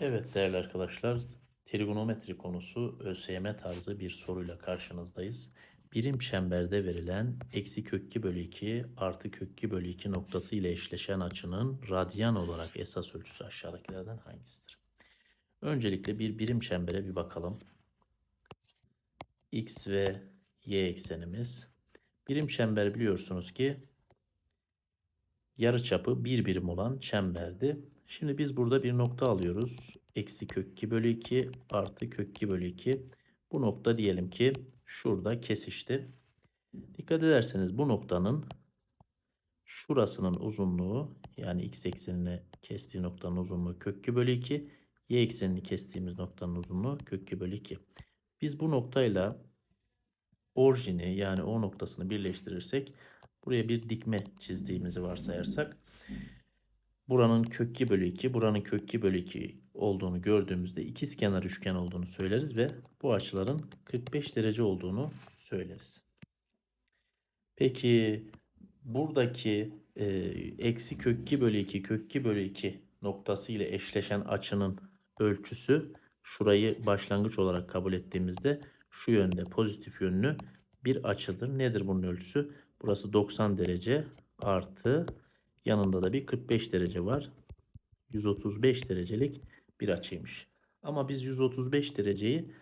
Evet değerli arkadaşlar, trigonometri konusu ÖSYM tarzı bir soruyla karşınızdayız. Birim çemberde verilen eksi kök 2 bölü 2 artı kök 2 bölü 2 noktası ile eşleşen açının radyan olarak esas ölçüsü aşağıdakilerden hangisidir? Öncelikle bir birim çembere bir bakalım. X ve Y eksenimiz. Birim çember biliyorsunuz ki yarıçapı bir birim olan çemberdi. Şimdi biz burada bir nokta alıyoruz. Eksi kök 2 bölü 2 artı kök 2 bölü 2. Bu nokta diyelim ki şurada kesişti. Dikkat ederseniz bu noktanın şurasının uzunluğu yani x eksenine kestiği noktanın uzunluğu kök 2 bölü 2. Y eksenini kestiğimiz noktanın uzunluğu kök 2 bölü 2. Biz bu noktayla orijini yani o noktasını birleştirirsek buraya bir dikme çizdiğimizi varsayarsak buranın kök 2 bölü 2 buranın kök 2 bölü 2 olduğunu gördüğümüzde ikizkenar üçgen olduğunu söyleriz ve bu açıların 45 derece olduğunu söyleriz. Peki buradaki e, eksi kök 2 bölü 2 kök 2 bölü 2 noktası ile eşleşen açının ölçüsü şurayı başlangıç olarak kabul ettiğimizde şu yönde pozitif yönlü bir açıdır. Nedir bunun ölçüsü? Burası 90 derece artı yanında da bir 45 derece var. 135 derecelik bir açıymış. Ama biz 135 dereceyi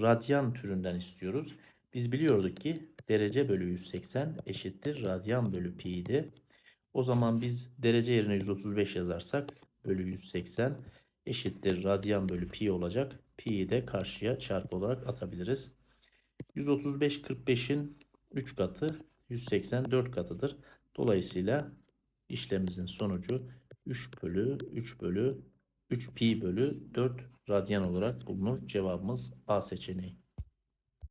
radyan türünden istiyoruz. Biz biliyorduk ki derece bölü 180 eşittir radyan bölü pi. O zaman biz derece yerine 135 yazarsak bölü 180 eşittir radyan bölü pi olacak. Pi'yi de karşıya çarpı olarak atabiliriz. 135 45'in 3 katı 184 katıdır. Dolayısıyla işlemimizin sonucu 3 bölü 3 bölü 3 pi bölü 4 radyan olarak bulunur. Cevabımız A seçeneği.